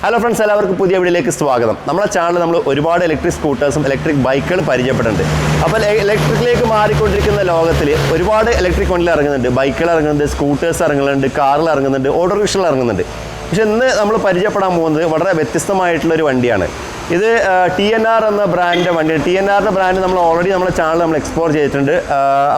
Hello friends എല്ലാവർക്കും പുതിയ വീഡിയോയിലേക്ക് സ്വാഗതം. നമ്മളെ ചാനൽ നമ്മൾ ഒരുപാട് ഇലക്ട്രിക് സ്കൂട്ടേഴ്സും ഇലക്ട്രിക് ബൈക്കുകളും പരിചയപ്പെട്ടിട്ടുണ്ട്. അപ്പോൾ ഇലക്ട്രിക്കിലേക്ക് മാറിക്കൊണ്ടിരിക്കുന്ന ലോകത്തിൽ ഒരുപാട് ഇലക്ട്രിക് വണ്ടികൾ ഇറങ്ങുന്നുണ്ട്. ബൈക്കുകൾ ഇറങ്ങുന്നുണ്ട് സ്കൂട്ടേഴ്സ് ഇറങ്ങുന്നുണ്ട് കാറിൽ ഇറങ്ങുന്നുണ്ട് ഓട്ടോ റിക്ഷകൾ ഇറങ്ങുന്നുണ്ട്. പക്ഷെ ഇന്ന് നമ്മൾ പരിചയപ്പെടാൻ പോകുന്നത് വളരെ വ്യത്യസ്തമായിട്ടുള്ള ഒരു വണ്ടിയാണ്. ഇത് ടി എൻ ആർ എന്ന ബ്രാൻഡിന്റെ വണ്ടിയാണ് ടി എൻ ആറിന്റെ ബ്രാൻഡ് നമ്മൾ ഓൾറെഡി നമ്മുടെ ചാനൽ നമ്മൾ എക്സ്പ്ലോർ ചെയ്തിട്ടുണ്ട്.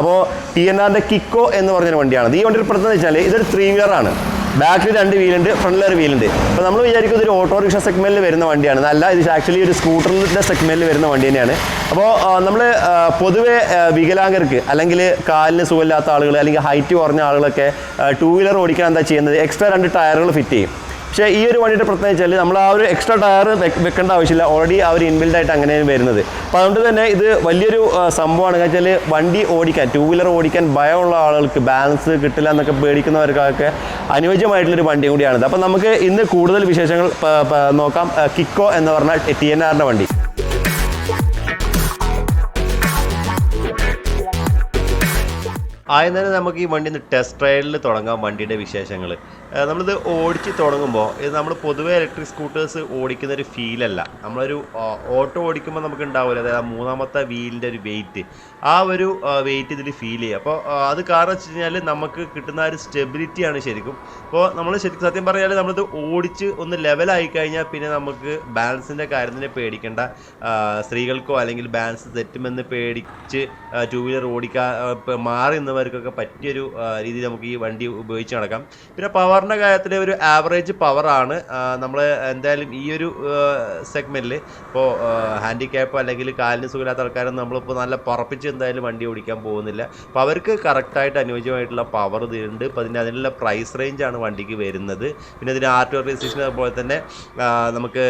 അപ്പോൾ ടി എൻ ആറിന്റെ കിക്കോ എന്ന് പറഞ്ഞൊരു വണ്ടിയാണ്. ഈ വണ്ടിയുടെ പ്രത്യേകത വെച്ചാൽ ഇതൊരു ത്രീ വീലറാണ് ബാക്കിൽ രണ്ട് വീലുണ്ട് ഫ്രണ്ടിൽ ഒരു വീലുണ്ട്. അപ്പോൾ നമ്മൾ വിചാരിക്കും ഇതൊരു ഓട്ടോറിക്ഷ സെഗ്മെന്റിൽ വരുന്ന വണ്ടിയാണ്. അല്ല ഇത് ആക്ച്വലി ഒരു സ്കൂട്ടറിന്റെ സെഗ്മെന്റിൽ വരുന്ന വണ്ടി തന്നെയാണ്. അപ്പോൾ നമ്മൾ പൊതുവെ വികലാംഗർക്ക് അല്ലെങ്കിൽ കാലിന് സുഖമില്ലാത്ത ആളുകൾ അല്ലെങ്കിൽ ഹൈറ്റ് കുറഞ്ഞ ആളുകളൊക്കെ ടൂ വീലർ ഓടിക്കാൻ എന്താ ചെയ്യുന്നത്? എക്സ്ട്രാ രണ്ട് ടയറുകൾ ഫിറ്റ് ചെയ്യും. പക്ഷേ ഈ ഒരു വണ്ടിയുടെ പ്രത്യേകത വെച്ചാൽ നമ്മൾ ആ ഒരു എക്സ്ട്രാ ടയർ വെക്കേണ്ട ആവശ്യമില്ല. ഓൾറെഡി ആ ഒരു ഇൻബിൽഡ് ആയിട്ട് അങ്ങനെയാണ് വരുന്നത്. അപ്പോൾ അതുകൊണ്ട് തന്നെ ഇത് വലിയൊരു സംഭവമാണ്. വെച്ചാൽ വണ്ടി ഓടിക്കാൻ ടൂ വീലർ ഓടിക്കാൻ ഭയമുള്ള ആളുകൾക്ക് ബാലൻസ് കിട്ടില്ല എന്നൊക്കെ പേടിക്കുന്നവർക്കൊക്കെ അനുയോജ്യമായിട്ടുള്ളൊരു വണ്ടി കൂടിയാണിത്. അപ്പോൾ നമുക്ക് ഇന്ന് കൂടുതൽ വിശേഷങ്ങൾ നോക്കാം. കിക്കോ എന്ന് പറഞ്ഞാൽ ടി എൻ ആറിന്റെ വണ്ടി. ആദ്യം നമുക്ക് ഈ വണ്ടി ഒന്ന് ടെസ്റ്റ് റൈഡിൽ തുടങ്ങാം വണ്ടിയുടെ വിശേഷങ്ങൾ നമ്മളിത് ഓടിച്ച് തുടങ്ങുമ്പോൾ ഇത് നമ്മൾ പൊതുവേ ഇലക്ട്രിക് സ്കൂട്ടേഴ്സ് ഓടിക്കുന്ന ഒരു ഫീലല്ല നമ്മളൊരു ഓട്ടോ ഓടിക്കുമ്പോൾ നമുക്ക് ഉണ്ടാവില്ല അതായത് ആ മൂന്നാമത്തെ വീലിന്റെ ഒരു വെയിറ്റ് ആ ഒരു വെയിറ്റ് ഇതിൽ ഫീൽ ചെയ്യുക അപ്പോൾ അത് കാരണം വെച്ച് കഴിഞ്ഞാൽ നമുക്ക് കിട്ടുന്ന ഒരു സ്റ്റെബിലിറ്റിയാണ് ശരിക്കും. അപ്പോൾ നമ്മൾ ശരിക്കും സത്യം പറഞ്ഞാൽ നമ്മളിത് ഓടിച്ച് ഒന്ന് ലെവലായി കഴിഞ്ഞാൽ പിന്നെ നമുക്ക് ബാലൻസിന്റെ കാര്യത്തിന് പേടിക്കേണ്ട. സ്ത്രീകൾക്കോ അല്ലെങ്കിൽ ബാലൻസ് തെറ്റുമെന്ന് പേടിച്ച് ടൂ വീലർ ഓടിക്കാൻ മാറി നിന്നവർക്കൊക്കെ പറ്റിയൊരു രീതിയിൽ നമുക്ക് ഈ വണ്ടി ഉപയോഗിച്ച് നടക്കാം. പിന്നെ പവറിന്റെ കാര്യത്തിൽ ഒരു ആവറേജ് പവറാണ് നമ്മൾ എന്തായാലും ഈ ഒരു സെഗ്മെന്റിൽ ഇപ്പോൾ ഹാൻഡിക്യാപ്പ് അല്ലെങ്കിൽ കാലിന് സുഖമില്ലാത്ത ആൾക്കാരൊന്നും നമ്മളിപ്പോൾ നല്ല പറപ്പിച്ച് എന്തായാലും വണ്ടി ഓടിക്കാൻ പോകുന്നില്ല. അപ്പോൾ അവർക്ക് കറക്റ്റായിട്ട് അനുയോജ്യമായിട്ടുള്ള പവർ ഇതുണ്ട്. അപ്പോൾ അതിന് അതിനുള്ള പ്രൈസ് റേഞ്ചാണ് വണ്ടിക്ക് വരുന്നത്. പിന്നെ അതിന് ആർ ടി രജിസ്ട്രേഷൻ അതുപോലെ തന്നെ നമുക്ക്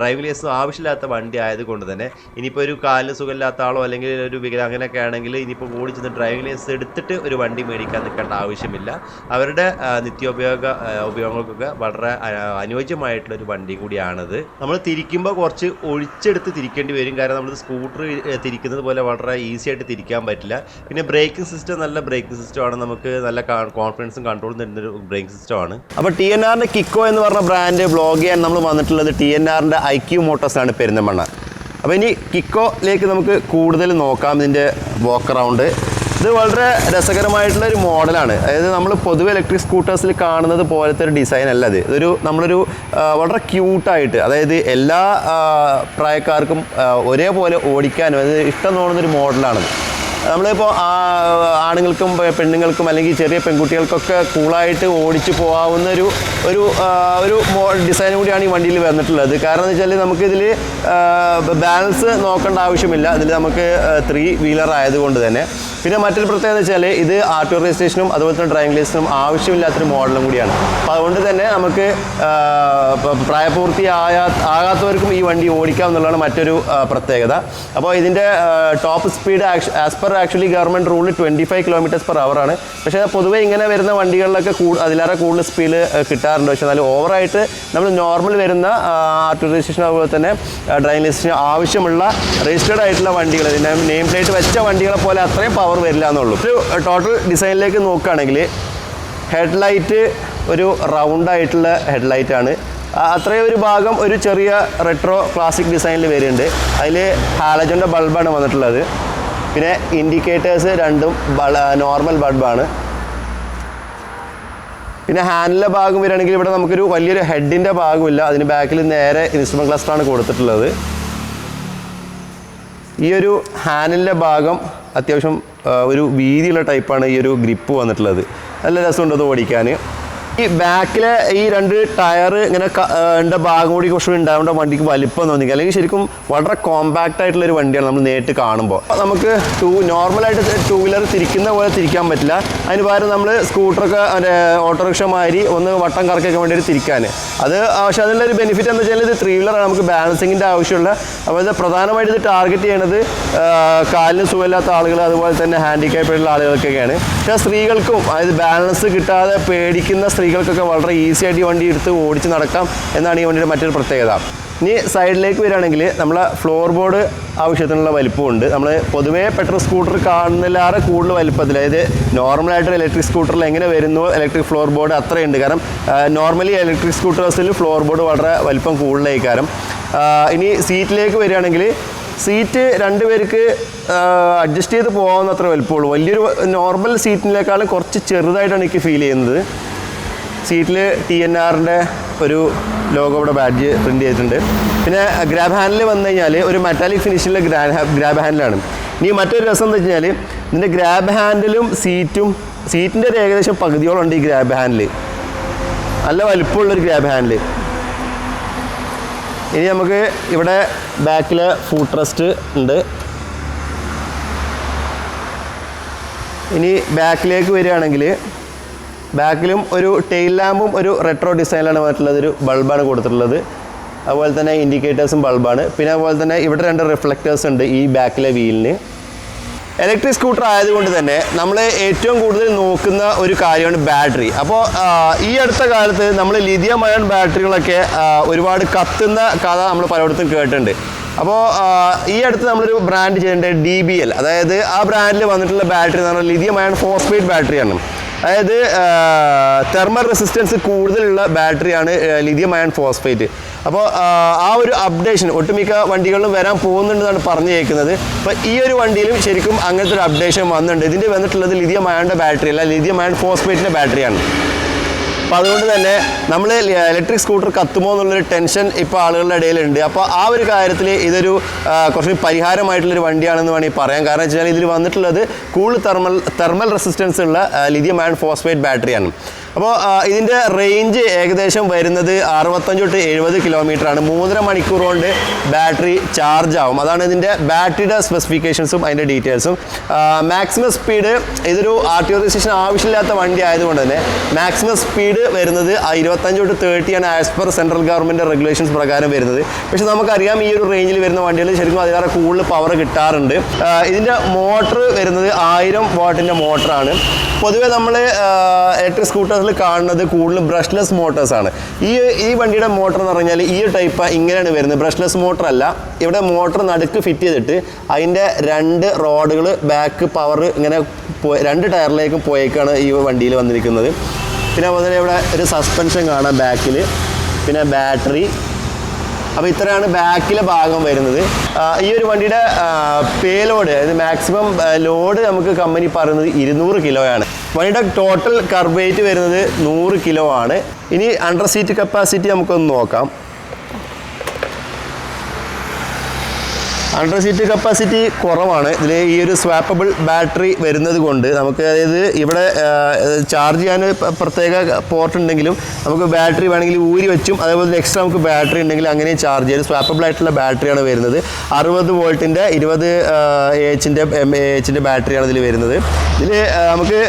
ഡ്രൈവിംഗ് ലൈസൻസ് ആവശ്യമില്ലാത്ത വണ്ടി ആയതുകൊണ്ട് തന്നെ ഇനിയിപ്പോൾ ഒരു കാലിന് സുഖമില്ലാത്ത ആളോ അല്ലെങ്കിൽ ഒരു വികലാംഗനൊക്കെ ആണെങ്കിൽ ഇനിയിപ്പോൾ ഓടിച്ചെന്ന് ഡ്രൈവിംഗ് ലൈസൻസ് എടുത്തിട്ട് ഒരു വണ്ടി മേടിക്കാൻ നിൽക്കേണ്ട ആവശ്യമില്ല. അവരുടെ ആ, നിത്യോപയോഗ ഉപയോഗങ്ങൾക്കൊക്കെ വളരെ അനുയോജ്യമായിട്ടുള്ള ഒരു വണ്ടി കൂടിയാണിത്. നമ്മൾ തിരിക്കുമ്പോൾ കുറച്ച് ഒഴിച്ചെടുത്ത് തിരിക്കേണ്ടി വരും. കാരണം നമ്മൾ സ്കൂട്ടർ തിരിക്കുന്നത് പോലെ വളരെ ഈസി ആയിട്ട് തിരിക്കാൻ പറ്റില്ല. പിന്നെ ബ്രേക്കിംഗ് സിസ്റ്റം നല്ല ബ്രേക്കിംഗ് സിസ്റ്റമാണ് നമുക്ക് നല്ല കോൺഫിഡൻസും കൺട്രോളും തരുന്നൊരു ബ്രേക്കിംഗ് സിസ്റ്റമാണ് അപ്പോൾ ടി എൻ ആറിന്റെ കിക്കോ എന്ന് പറഞ്ഞ ബ്രാൻഡ് ബ്ലോഗ് ചെയ്യാൻ നമ്മൾ വന്നിട്ടുള്ളത് ടി എൻ ആറിന്റെ ഐ ക്യു മോട്ടോഴ്സാണ് പെരുന്തമണ്ണ അപ്പോൾ ഇനി കിക്കോയിലേക്ക് നമുക്ക് കൂടുതൽ നോക്കാം ഇതിന്റെ വോക്ക് അറൗണ്ട് ഇത് വളരെ രസകരമായിട്ടുള്ള ഒരു മോഡലാണ്. അതായത് നമ്മൾ പൊതുവെ ഇലക്ട്രിക് സ്കൂട്ടേഴ്സിൽ കാണുന്നത് പോലത്തെ ഒരു ഡിസൈൻ അല്ല അത്. ഇതൊരു നമ്മളൊരു വളരെ ക്യൂട്ടായിട്ട് അതായത് എല്ലാ പ്രായക്കാർക്കും ഒരേപോലെ ഓടിക്കാനും അതായത് ഇഷ്ടം തോന്നുന്നൊരു മോഡലാണത്. നമ്മളിപ്പോൾ ആണുങ്ങൾക്കും പെണ്ണുങ്ങൾക്കും അല്ലെങ്കിൽ ചെറിയ പെൺകുട്ടികൾക്കൊക്കെ കൂളായിട്ട് ഓടിച്ചു പോകാവുന്ന ഒരു ഒരു ഒരു ഡിസൈൻ കൂടിയാണ് ഈ വണ്ടിയിൽ വന്നിട്ടുള്ളത്. കാരണം എന്ന് വെച്ചാൽ നമുക്കിതിൽ ബാലൻസ് നോക്കേണ്ട ആവശ്യമില്ല. ഇതിൽ നമുക്ക് ത്രീ വീലർ ആയതുകൊണ്ട് തന്നെ. പിന്നെ മറ്റൊരു പ്രത്യേകത വെച്ചാൽ ഇത് ആർ ടി രജിസ്ട്രേഷനും അതുപോലെ തന്നെ ഡ്രൈവിംഗ് ലൈസൻസും ആവശ്യമില്ലാത്തൊരു മോഡലും കൂടിയാണ്. അപ്പോൾ അതുകൊണ്ട് തന്നെ നമുക്ക് പ്രായപൂർത്തി പ- പ്രായപൂർത്തിയായ ആകാത്തവർക്കും ഈ വണ്ടി ഓടിക്കാം എന്നുള്ളതാണ് മറ്റൊരു പ്രത്യേകത. അപ്പോൾ ഇതിന്റെ top speed as per actually government rule twenty five kilometres per hour ആണ്. പക്ഷേ പൊതുവെ ഇങ്ങനെ വരുന്ന വണ്ടികളിലൊക്കെ കൂ അതിലേറെ കൂടുതൽ സ്പീഡ് കിട്ടാറുണ്ട്. പക്ഷേ എന്നാലും ഓവറായിട്ട് നമ്മൾ നോർമൽ വരുന്ന ആർ രജിസ്ട്രേഷൻ അതുപോലെ തന്നെ ഡ്രൈവിംഗ് ലൈസൻസിന് ആവശ്യമുള്ള രജിസ്റ്റേർഡ് ആയിട്ടുള്ള വണ്ടികൾ നെയിം പ്ലേറ്റ് വെച്ച വണ്ടികളെ പോലെ അത്രയും പവർ വരില്ല എന്നുള്ളൂ. ഒരു ടോട്ടൽ ഡിസൈനിലേക്ക് നോക്കുകയാണെങ്കിൽ ഹെഡ്ലൈറ്റ് ഒരു റൗണ്ട് ആയിട്ടുള്ള ഹെഡ്ലൈറ്റ് ആണ്. അത്രയും ഒരു ഭാഗം ഒരു ചെറിയ റെട്രോ ക്ലാസിക് ഡിസൈനിൽ വരുന്നുണ്ട്. അതിൽ ഹാലജന്റെ ബൾബാണ് വന്നിട്ടുള്ളത്. പിന്നെ ഇൻഡിക്കേറ്റേഴ്സ് രണ്ടും നോർമൽ ബൾബാണ് പിന്നെ ഹാൻഡിലെ ഭാഗം വരികയാണെങ്കിൽ ഇവിടെ നമുക്കൊരു വലിയൊരു ഹെഡിന്റെ ഭാഗമില്ല അതിന് ബാക്കിൽ നേരെ ഇൻസ്ട്രുമെന്റ് ക്ലസ്റ്ററാണ് കൊടുത്തിട്ടുള്ളത്. ഈ ഒരു ഹാൻഡിലിന്റെ ഭാഗം അത്യാവശ്യം ഒരു വീതിയുള്ള ടൈപ്പാണ് ഈ ഒരു ഗ്രിപ്പ് വന്നിട്ടുള്ളത്. നല്ല രസമുണ്ട് അത് ഓടിക്കാൻ. ഈ ബാക്കിലെ ഈ രണ്ട് ടയർ ഇങ്ങനെ എന്റെ ഭാഗം കൂടി കുറച്ച് ഉണ്ടാവേണ്ട വണ്ടിക്ക് വലിപ്പം തോന്നിക്കുക അല്ലെങ്കിൽ ശരിക്കും വളരെ കോമ്പാക്റ്റ് ആയിട്ടുള്ള ഒരു വണ്ടിയാണ് നമ്മൾ നേരിട്ട് കാണുമ്പോൾ നമുക്ക് ടൂ നോർമലായിട്ട് ടൂ വീലർ തിരിക്കുന്ന പോലെ തിരിക്കാൻ പറ്റില്ല. അതിന് പകരം നമ്മൾ സ്കൂട്ടറൊക്കെ മറ്റേ ഓട്ടോറിക്ഷ മാതിരി ഒന്ന് വട്ടം കറക്കൊക്കെ വേണ്ടി തിരിക്കാൻ അത് പക്ഷേ അതിനുള്ള ഒരു ബെനിഫിറ്റ് എന്താ വെച്ചാൽ ഇത് ത്രീ വീലറാണ് നമുക്ക് ബാലൻസിങ്ങിന്റെ ആവശ്യമുള്ള. അപ്പോൾ ഇത് പ്രധാനമായിട്ട് ഇത് ടാർഗറ്റ് ചെയ്യണത് കാലിന് സുഖമില്ലാത്ത ആളുകൾ അതുപോലെ തന്നെ ആയിട്ടുള്ള ആളുകൾക്കൊക്കെയാണ് പക്ഷേ സ്ത്രീകൾക്കും അതായത് ബാലൻസ് കിട്ടാതെ പേടിക്കുന്ന സ്ത്രീകൾക്കൊക്കെ വളരെ ഈസി ആയിട്ട് ഈ വണ്ടി എടുത്ത് ഓടിച്ച് നടക്കാം എന്നാണ് ഈ വണ്ടിയുടെ മറ്റൊരു പ്രത്യേകത. ഇനി സൈഡിലേക്ക് വരികയാണെങ്കിൽ നമ്മളെ ഫ്ലോർ ബോർഡ് ആവശ്യത്തിനുള്ള വലിപ്പമുണ്ട് നമ്മൾ പൊതുവേ പെട്രോൾ സ്കൂട്ടർ കാണുന്നില്ലാതെ കൂടുതൽ വലിപ്പത്തിൽ അതായത് നോർമലായിട്ട് ഇലക്ട്രിക് സ്കൂട്ടറിൽ എങ്ങനെ വരുന്നു ഇലക്ട്രിക് ഫ്ലോർ ബോർഡ് അത്രയുണ്ട്. കാരണം നോർമലി ഇലക്ട്രിക് സ്കൂട്ടേഴ്സിൽ ഫ്ലോർ ബോർഡ് വളരെ വലിപ്പം കൂടുതലായി കാരണം ഇനി സീറ്റിലേക്ക് വരികയാണെങ്കിൽ സീറ്റ് രണ്ട് പേർക്ക് അഡ്ജസ്റ്റ് ചെയ്ത് പോകാവുന്ന അത്ര വലിപ്പമുള്ളൂ. വലിയൊരു നോർമൽ സീറ്റിനേക്കാളും കുറച്ച് ചെറുതായിട്ടാണ് എനിക്ക് ഫീൽ ചെയ്യുന്നത്. സീറ്റിൽ ടി എൻ ആറിന്റെ ഒരു ലോഗോ ഇവിടെ ബാഡ്ജ് പ്രിന്റ് ചെയ്തിട്ടുണ്ട്. പിന്നെ ഗ്രാബ് ഹാൻഡിൽ വന്നു കഴിഞ്ഞാൽ ഒരു മെറ്റാലിക് ഫിനിഷിലെ ഗ്രാ ഗ്രാബ് ഹാൻഡിലാണ് ഇനി മറ്റൊരു രസം എന്ന് വെച്ച് കഴിഞ്ഞാൽ ഇതിന്റെ ഗ്രാബ് ഹാൻഡിലും സീറ്റും സീറ്റിന്റെ ഒരു ഏകദേശം പകുതിയോളം ഉണ്ട് ഈ ഗ്രാബ് ഹാൻഡിൽ നല്ല വലിപ്പമുള്ളൊരു ഗ്രാബ് ഹാൻഡിൽ ഇനി നമുക്ക് ഇവിടെ ബാക്കിൽ ഫുഡ് റെസ്റ്റ് ഉണ്ട്. ഇനി ബാക്കിലേക്ക് വരികയാണെങ്കിൽ ബാക്കിലും ഒരു ടെയിൽ ലാമ്പും ഒരു റെട്രോ ഡിസൈനിലാണ് വന്നിട്ടുള്ളത്. ഒരു ബൾബാണ് കൊടുത്തിട്ടുള്ളത്. അതുപോലെ തന്നെ ഇൻഡിക്കേറ്റേഴ്സും ബൾബാണ് പിന്നെ അതുപോലെ തന്നെ ഇവിടെ രണ്ട് റിഫ്ലക്ടേഴ്സ് ഉണ്ട് ഈ ബാക്കിലെ വീലിന് ഇലക്ട്രിക് സ്കൂട്ടർ ആയതുകൊണ്ട് തന്നെ നമ്മൾ ഏറ്റവും കൂടുതൽ നോക്കുന്ന ഒരു കാര്യമാണ് ബാറ്ററി അപ്പോൾ ഈ അടുത്ത കാലത്ത് നമ്മൾ ലിഥിയം അയൺ ബാറ്ററികളൊക്കെ ഒരുപാട് കത്തുന്ന കഥ നമ്മൾ പലയിടത്തും കേട്ടിട്ടുണ്ട്. അപ്പോൾ ഈ അടുത്ത് നമ്മളൊരു ബ്രാൻഡ് ചെയ്യേണ്ടത് ഡി ബി എൽ അതായത് ആ ബ്രാൻഡിൽ വന്നിട്ടുള്ള ബാറ്ററി എന്ന് പറഞ്ഞാൽ ലിഥിയം അയൺ ഫോസ്ഫേറ്റ് ബാറ്ററിയാണ് അതായത് തെർമൽ റെസിസ്റ്റൻസ് കൂടുതലുള്ള ബാറ്ററിയാണ് ലിഥിയം അയൺ ഫോസ്ഫേറ്റ് അപ്പോൾ ആ ഒരു അപ്ഡേഷൻ ഒട്ടുമിക്ക വണ്ടികളിലും വരാൻ പോകുന്നുണ്ടെന്നാണ് പറഞ്ഞു കേൾക്കുന്നത് അപ്പോൾ ഈ ഒരു വണ്ടിയിലും ശരിക്കും അങ്ങനത്തെ ഒരു അപ്ഡേഷൻ വന്നിട്ടുണ്ട്. ഇതിന്റെ വന്നിട്ടുള്ളത് ലിഥിയം അയണിന്റെ ബാറ്ററി അല്ല ലിഥിയം അയൺ ഫോസ്ഫേറ്റിന്റെ ബാറ്ററിയാണ് അപ്പോൾ അതുകൊണ്ട് തന്നെ നമ്മൾ ഇലക്ട്രിക് സ്കൂട്ടർ കത്തുമോ എന്നുള്ളൊരു ടെൻഷൻ ഇപ്പോൾ ആളുകളുടെ ഇടയിലുണ്ട്. അപ്പോൾ ആ ഒരു കാര്യത്തിൽ ഇതൊരു കുറച്ച് പരിഹാരമായിട്ടുള്ളൊരു വണ്ടിയാണെന്ന് വേണമെങ്കിൽ പറയാം. കാരണം വെച്ചാൽ ഇതിൽ വന്നിട്ടുള്ളത് കൂൾ തെർമൽ തെർമൽ റെസിസ്റ്റൻസ് ഉള്ള ലിഥിയം ആൻഡ് ഫോസ്ഫേറ്റ് ബാറ്ററിയാണ് അപ്പോൾ ഇതിന്റെ റേഞ്ച് ഏകദേശം വരുന്നത് അറുപത്തഞ്ച് തൊട്ട് എഴുപത് കിലോമീറ്റർ ആണ്. മൂന്നര മണിക്കൂർ കൊണ്ട് ബാറ്ററി ചാർജ് ആവും. അതാണ് ഇതിന്റെ ബാറ്ററിയുടെ സ്പെസിഫിക്കേഷൻസും അതിന്റെ ഡീറ്റെയിൽസും മാക്സിമം സ്പീഡ് ഇതൊരു ആർ ടി ഒ രജിസ്ട്രേഷൻ ആവശ്യമില്ലാത്ത വണ്ടി ആയതുകൊണ്ട് തന്നെ മാക്സിമം സ്പീഡ് വരുന്നത് ഇരുപത്തഞ്ച് തൊട്ട് തേർട്ടി ആണ് as per central government regulations പ്രകാരം വരുന്നത്. പക്ഷേ നമുക്കറിയാം ഈ ഒരു റേഞ്ചിൽ വരുന്ന വണ്ടികൾ ശരിക്കും അതിലേറെ കൂടുതൽ പവർ കിട്ടാറുണ്ട്. ഇതിന്റെ മോട്ടർ വരുന്നത് ആയിരം വാട്ടിന്റെ മോട്ടറാണ് പൊതുവേ നമ്മൾ ഇലക്ട്രിക് സ്കൂട്ടേഴ്സിൽ കാണുന്നത് കൂടുതലും ബ്രഷ്ലെസ് മോട്ടോഴ്സ് ആണ്. ഈ ഈ വണ്ടിയുടെ മോട്ടർ എന്ന് പറഞ്ഞാൽ ഈ ടൈപ്പ് ഇങ്ങനെയാണ് വരുന്നത്. ബ്രഷ്ലെസ് മോട്ടർ അല്ല. ഇവിടെ മോട്ടർ നടുക്ക് ഫിറ്റ് ചെയ്തിട്ട് അതിന്റെ രണ്ട് റോഡുകൾ ബാക്ക് പവർ ഇങ്ങനെ രണ്ട് ടയറിലേക്കും പോയേക്കാണ് ഈ വണ്ടിയിൽ വന്നിരിക്കുന്നത്. പിന്നെ അതുപോലെ ഇവിടെ ഒരു സസ്പെൻഷൻ കാണാം ബാക്കിൽ പിന്നെ ബാറ്ററി അപ്പോൾ ഇത്രയാണ് ബാക്കിലെ ഭാഗം വരുന്നത്. ഈ ഒരു വണ്ടിയുടെ പേലോഡ് അതായത് മാക്സിമം ലോഡ് നമുക്ക് കമ്പനി പറയുന്നത് ഇരുന്നൂറ് കിലോയാണ് വണ്ടിയുടെ ടോട്ടൽ കർബേറ്റ് വരുന്നത് നൂറ് കിലോ ആണ്. ഇനി അണ്ടർ സീറ്റ് കപ്പാസിറ്റി നമുക്കൊന്ന് നോക്കാം. അണ്ടർ സീറ്റ് കപ്പാസിറ്റി കുറവാണ്. ഇതിൽ ഈ ഒരു സ്വാപ്പബിൾ ബാറ്ററി വരുന്നത് കൊണ്ട് നമുക്ക് അതായത് ഇവിടെ ചാർജ് ചെയ്യാൻ പ്രത്യേക പോർട്ട് ഉണ്ടെങ്കിലും നമുക്ക് ബാറ്ററി വേണമെങ്കിൽ ഊരി വെച്ചും അതേപോലെ എക്സ്ട്രാ നമുക്ക് ബാറ്ററി ഉണ്ടെങ്കിൽ അങ്ങനെ ചാർജ് ചെയ്യാൻ സ്വാപ്പബിൾ ആയിട്ടുള്ള ബാറ്ററിയാണ് വരുന്നത്. അറുപത് വോൾട്ടിന്റെ ഇരുപത് എച്ചിന്റെ എം എച്ചിന്റെ ബാറ്ററിയാണ് ഇതിൽ വരുന്നത്. ഇതിൽ നമുക്ക്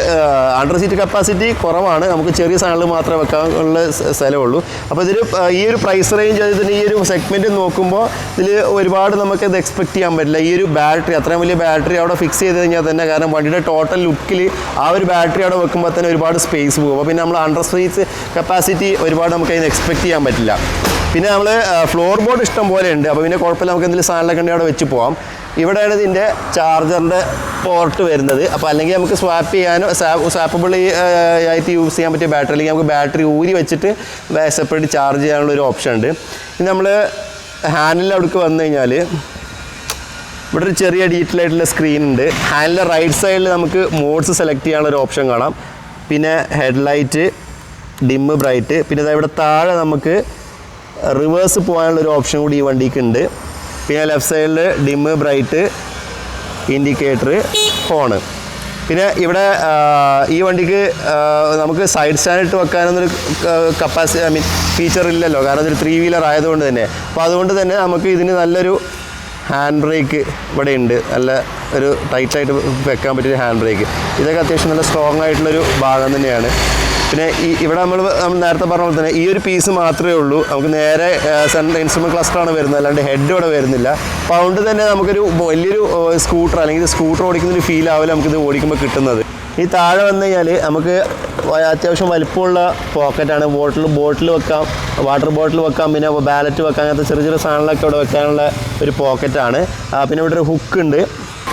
അണ്ടർ സീറ്റ് കപ്പാസിറ്റി കുറവാണ്. നമുക്ക് ചെറിയ സാധനങ്ങൾ മാത്രമേ വെക്കാനുള്ള സ്ഥ- സ്ഥലമുള്ളൂ. അപ്പോൾ ഇതിൽ ഈ ഒരു പ്രൈസ് റേഞ്ച് അതായത് ഈ ഒരു സെഗ്മെന്റ് നോക്കുമ്പോൾ ഇതിൽ ഒരുപാട് നമുക്ക് ഇത് ചെയ്യാൻ പറ്റില്ല. ഈ ഒരു ബാറ്ററി അത്രയും വലിയ ബാറ്ററി അവിടെ ഫിക്സ് ചെയ്ത് കഴിഞ്ഞാൽ തന്നെ കാരണം വണ്ടിയുടെ ടോട്ടൽ ലുക്കിൽ ആ ഒരു ബാറ്ററി അവിടെ വെക്കുമ്പോൾ തന്നെ ഒരുപാട് സ്പേസ് പോകും. അപ്പോൾ പിന്നെ നമ്മൾ അണ്ടർ സ്പേസ് കപ്പാസിറ്റി ഒരുപാട് നമുക്ക് അതിന് എക്സ്പെക്ട് ചെയ്യാൻ പറ്റില്ല. പിന്നെ നമ്മൾ ഫ്ലോർ ബോർഡ് ഇഷ്ടം പോലെ ഉണ്ട്. അപ്പോൾ പിന്നെ കുഴപ്പമില്ല നമുക്ക് എന്തെങ്കിലും സാധനങ്ങളൊക്കെ ഉണ്ടെങ്കിൽ അവിടെ വെച്ച് പോകാം ഇവിടെയാണ് ഇതിന്റെ ചാർജറിന്റെ പോർട്ട് വരുന്നത്. അപ്പോൾ അല്ലെങ്കിൽ നമുക്ക് സ്വാപ്പ് ചെയ്യാനോ സ്വാപ്പബിൾ ആയിട്ട് യൂസ് ചെയ്യാൻ പറ്റിയ ബാറ്ററി അല്ലെങ്കിൽ നമുക്ക് ബാറ്ററി ഊരി വെച്ചിട്ട് സെപ്പറേറ്റ് ചാർജ് ചെയ്യാനുള്ള ഒരു ഓപ്ഷൻ ഉണ്ട്. ഇനി നമ്മൾ ഹാൻഡിൽ അവിടേക്ക് വന്നു കഴിഞ്ഞാൽ ഇവിടെ ഒരു ചെറിയ ഡീറ്റെയിൽ ആയിട്ടുള്ള സ്ക്രീൻ ഉണ്ട്. ഹാൻഡിലെ റൈറ്റ് സൈഡിൽ നമുക്ക് മോഡ്സ് സെലക്ട് ചെയ്യാനുള്ള ഒരു ഓപ്ഷൻ കാണാം. പിന്നെ ഹെഡ്ലൈറ്റ് ഡിമ്മ് ബ്രൈറ്റ് പിന്നെ ഇവിടെ താഴെ നമുക്ക് റിവേഴ്സ് പോകാനുള്ള ഒരു ഓപ്ഷൻ കൂടി ഈ വണ്ടിക്ക് ഉണ്ട്. പിന്നെ ലെഫ്റ്റ് സൈഡിൽ ഡിമ്മ് ബ്രൈറ്റ് ഇൻഡിക്കേറ്റർ ഫോണ് പിന്നെ ഇവിടെ ഈ വണ്ടിക്ക് നമുക്ക് സൈഡ് സ്റ്റാൻഡ് ഇട്ട് വെക്കാനൊന്നൊരു കപ്പാസിറ്റി ഐ മീൻ ഫീച്ചർ ഇല്ലല്ലോ. കാരണം ഇതൊരു ത്രീ വീലർ ആയതുകൊണ്ട് തന്നെ. അപ്പോൾ അതുകൊണ്ട് തന്നെ നമുക്ക് ഇതിന് നല്ലൊരു ഹാൻഡ് ബ്രേക്ക് ഇവിടെ ഉണ്ട് നല്ല ഒരു ടൈറ്റായിട്ട് വെക്കാൻ പറ്റിയ ഹാൻഡ് ബ്രേക്ക് ഇതൊക്കെ അത്യാവശ്യം നല്ല സ്ട്രോങ് ആയിട്ടുള്ളൊരു ഭാഗം തന്നെയാണ്. പിന്നെ ഈ ഇവിടെ നമ്മൾ നേരത്തെ പറഞ്ഞ പോലെ തന്നെ ഈ ഒരു പീസ് മാത്രമേ ഉള്ളൂ. നമുക്ക് നേരെ ഇൻസ്ട്രുമെന്റ് ക്ലസ്റ്ററാണ് വരുന്നത്. അല്ലാണ്ട് ഹെഡ് ഇവിടെ വരുന്നില്ല. അതുകൊണ്ട് തന്നെ നമുക്കൊരു വലിയൊരു സ്കൂട്ടർ അല്ലെങ്കിൽ സ്കൂട്ടർ ഓടിക്കുന്ന ഒരു ഫീൽ ആവില്ല നമുക്കിത് ഓടിക്കുമ്പോൾ കിട്ടുന്നത്. ഈ താഴെ വന്നു കഴിഞ്ഞാൽ നമുക്ക് അത്യാവശ്യം വലിപ്പമുള്ള പോക്കറ്റാണ് ബോട്ടിൽ ബോട്ടിൽ വെക്കാം. വാട്ടർ ബോട്ടിൽ വെക്കാം. പിന്നെ ബാലറ്റ് വെക്കാം. അങ്ങനത്തെ ചെറിയ ചെറിയ സാധനങ്ങളൊക്കെ ഇവിടെ വെക്കാനുള്ള ഒരു പോക്കറ്റാണ് പിന്നെ ഇവിടെ ഒരു ഹുക്ക് ഉണ്ട്.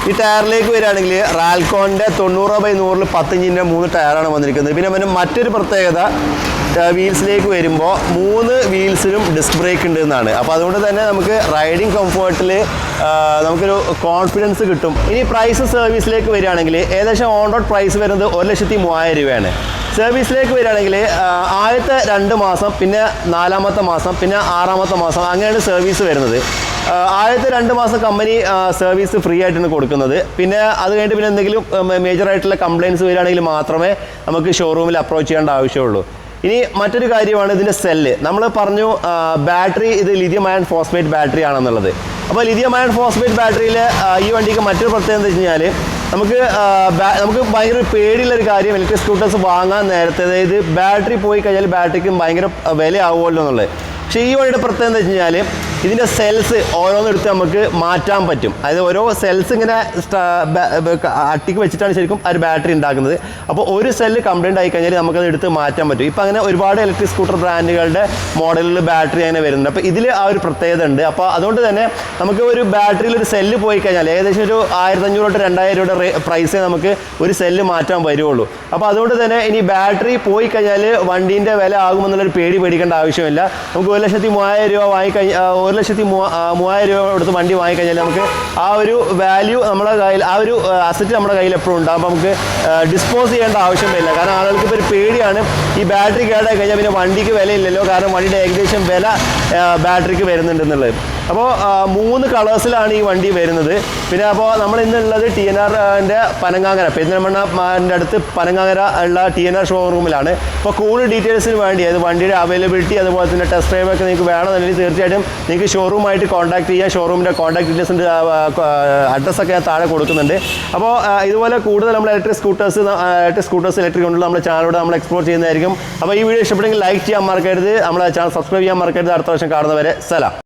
ഈ ടയറിലേക്ക് വരികയാണെങ്കിൽ റാൽക്കോണിന്റെ തൊണ്ണൂറ് ബൈ നൂറിൽ പത്തിഞ്ചിന്റെ മൂന്ന് ടയറാണ് വന്നിരിക്കുന്നത്. പിന്നെ പിന്നെ മറ്റൊരു പ്രത്യേകത വീൽസിലേക്ക് വരുമ്പോൾ മൂന്ന് വീൽസിലും ഡിസ്ക് ബ്രേക്ക് ഉണ്ട് എന്നാണ് അപ്പോൾ അതുകൊണ്ട് തന്നെ നമുക്ക് റൈഡിങ് കംഫേർട്ടിൽ നമുക്കൊരു കോൺഫിഡൻസ് കിട്ടും. ഇനി പ്രൈസ് സർവീസിലേക്ക് വരികയാണെങ്കിൽ ഏകദേശം ഓൺ റോഡ് പ്രൈസ് വരുന്നത് ഒരു ലക്ഷത്തി മൂവായിരം രൂപയാണ്. സർവീസിലേക്ക് വരികയാണെങ്കിൽ ആദ്യത്തെ രണ്ട് മാസം പിന്നെ നാലാമത്തെ മാസം പിന്നെ ആറാമത്തെ മാസം അങ്ങനെയാണ് സർവീസ് വരുന്നത്. ആദ്യത്തെ രണ്ട് മാസം കമ്പനി സർവീസ് ഫ്രീ ആയിട്ടാണ് കൊടുക്കുന്നത്. പിന്നെ അത് കഴിഞ്ഞിട്ട് പിന്നെ എന്തെങ്കിലും മേജർ ആയിട്ടുള്ള കംപ്ലയിൻസ് വരികയാണെങ്കിൽ മാത്രമേ നമുക്ക് ഷോറൂമിൽ അപ്രോച്ച് ചെയ്യേണ്ട ആവശ്യമുള്ളൂ. ഇനി മറ്റൊരു കാര്യമാണ് ഇതിന്റെ സെല്ല് നമ്മൾ പറഞ്ഞു ബാറ്ററി ഇത് ലിഥിയം അയൺ ഫോസ്ഫേറ്റ് ബാറ്ററി ആണെന്നുള്ളത്. അപ്പോൾ ലിഥിയം അയൺ ഫോസ്ഫേറ്റ് ബാറ്ററിയിൽ ഈ വണ്ടിക്ക് മറ്റൊരു പ്രത്യേകത എന്ന് വെച്ച് കഴിഞ്ഞാൽ നമുക്ക് നമുക്ക് ഭയങ്കര പേടിയുള്ളൊരു കാര്യം ഇലക്ട്രിക് സ്കൂട്ടേഴ്സ് വാങ്ങാൻ നേരത്തെ അതായത് ബാറ്ററി പോയി കഴിഞ്ഞാൽ ബാറ്ററിക്ക് ഭയങ്കര വിലയാവുമല്ലോ എന്നുള്ളത്. പക്ഷേ ഈ വണ്ടിയുടെ പ്രത്യേകത എന്ന് വെച്ച് കഴിഞ്ഞാൽ ഇതിന്റെ സെൽസ് ഓരോന്നെടുത്ത് നമുക്ക് മാറ്റാൻ പറ്റും. അതായത് ഓരോ സെൽസ് ഇങ്ങനെ അട്ടിക്ക് വെച്ചിട്ടാണ് ശരിക്കും ഒരു ബാറ്ററി ഉണ്ടാക്കുന്നത്. അപ്പോൾ ഒരു സെല്ല് കംപ്ലൈന്റ് ആയി കഴിഞ്ഞാൽ നമുക്കത് എടുത്ത് മാറ്റാൻ പറ്റും. ഇപ്പോൾ അങ്ങനെ ഒരുപാട് ഇലക്ട്രിക് സ്കൂട്ടർ ബ്രാൻഡുകളുടെ മോഡലിൽ ബാറ്ററി അങ്ങനെ വരുന്നുണ്ട്. അപ്പോൾ ഇതിൽ ആ ഒരു പ്രത്യേകത ഉണ്ട്. അപ്പോൾ അതുകൊണ്ട് തന്നെ നമുക്ക് ഒരു ബാറ്ററിയിൽ ഒരു സെല്ല് പോയി കഴിഞ്ഞാൽ ഏകദേശം ഒരു ആയിരത്തഞ്ഞൂറ് തൊട്ട് രണ്ടായിരം രൂപയുടെ പ്രൈസേ നമുക്ക് ഒരു സെല്ല് മാറ്റാൻ വരുവുള്ളൂ. അപ്പോൾ അതുകൊണ്ട് തന്നെ ഇനി ബാറ്ററി പോയി കഴിഞ്ഞാൽ വണ്ടീന്റെ വില ആകുമെന്നുള്ളൊരു പേടി പേടിക്കേണ്ട ആവശ്യമില്ല. നമുക്ക് ഒരു ലക്ഷത്തി മൂവായിരം രൂപ വാങ്ങിക്കഴിഞ്ഞ ഒരു ലക്ഷത്തി മൂവായിരം രൂപ കൊടുത്ത് വണ്ടി വാങ്ങിക്കഴിഞ്ഞാൽ നമുക്ക് ആ ഒരു വാല്യൂ നമ്മുടെ കയ്യിൽ ആ ഒരു അസറ്റ് നമ്മുടെ കയ്യിൽ എപ്പോഴും ഉണ്ടാകും നമുക്ക് ഡിസ്പോസ് ചെയ്യേണ്ട ആവശ്യം വരില്ല. കാരണം ആളുകൾക്ക് ഇപ്പോൾ ഒരു പേടിയാണ്. ഈ ബാറ്ററി കേടായി കഴിഞ്ഞാൽ പിന്നെ വണ്ടിക്ക് വിലയില്ലല്ലോ. കാരണം വണ്ടിയുടെ ഏകദേശം വില ബാറ്ററിക്ക് വരുന്നുണ്ടെന്നുള്ളത് അപ്പോൾ മൂന്ന് കളേഴ്സിലാണ് ഈ വണ്ടി വരുന്നത്. പിന്നെ അപ്പോൾ നമ്മൾ ഇന്നുള്ളത് ടി എൻ ആറിന്റെ പനങ്ങാങ്ങര. പെരിന്തൽമണ്ണന്റെ അടുത്ത് പനങ്ങാങ്ങര ഉള്ള ടി എൻ ആർ ഷോറൂമിലാണ് അപ്പോൾ കൂടുതൽ ഡീറ്റെയിൽസിന് വേണ്ടി അത് വണ്ടിയുടെ അവൈലബിലിറ്റി അതുപോലെ തന്നെ ടെസ്റ്റ് ഡ്രൈവ് ഒക്കെ നിങ്ങൾക്ക് വേണമെന്നുണ്ടെങ്കിൽ തീർച്ചയായിട്ടും നിങ്ങൾക്ക് ഷോറൂമായിട്ട് കോൺടാക്ട് ചെയ്യാം. ഷോറൂമിന്റെ കോൺടാക്ട് ഡീറ്റെയിൽസിന്റെ അഡ്രസ്സൊക്കെ ഞാൻ താഴെ കൊടുക്കുന്നുണ്ട്. അപ്പോൾ ഇതുപോലെ കൂടുതൽ നമ്മൾ electric scooters electric scooters electric കൊണ്ടുള്ള നമ്മുടെ ചാനലിലൂടെ നമ്മൾ എക്സ്പ്ലോർ ചെയ്യുന്നതായിരിക്കും. അപ്പോൾ ഈ വീഡിയോ ഇഷ്ടപ്പെട്ടെങ്കിൽ ലൈക്ക് ചെയ്യാൻ മറക്കരുത്. നമ്മളെ ചാനൽ സബ്സ്ക്രൈബ് ചെയ്യാൻ മറക്കരുത്. അടുത്ത വർഷം കാണുന്നവരെ സലാം.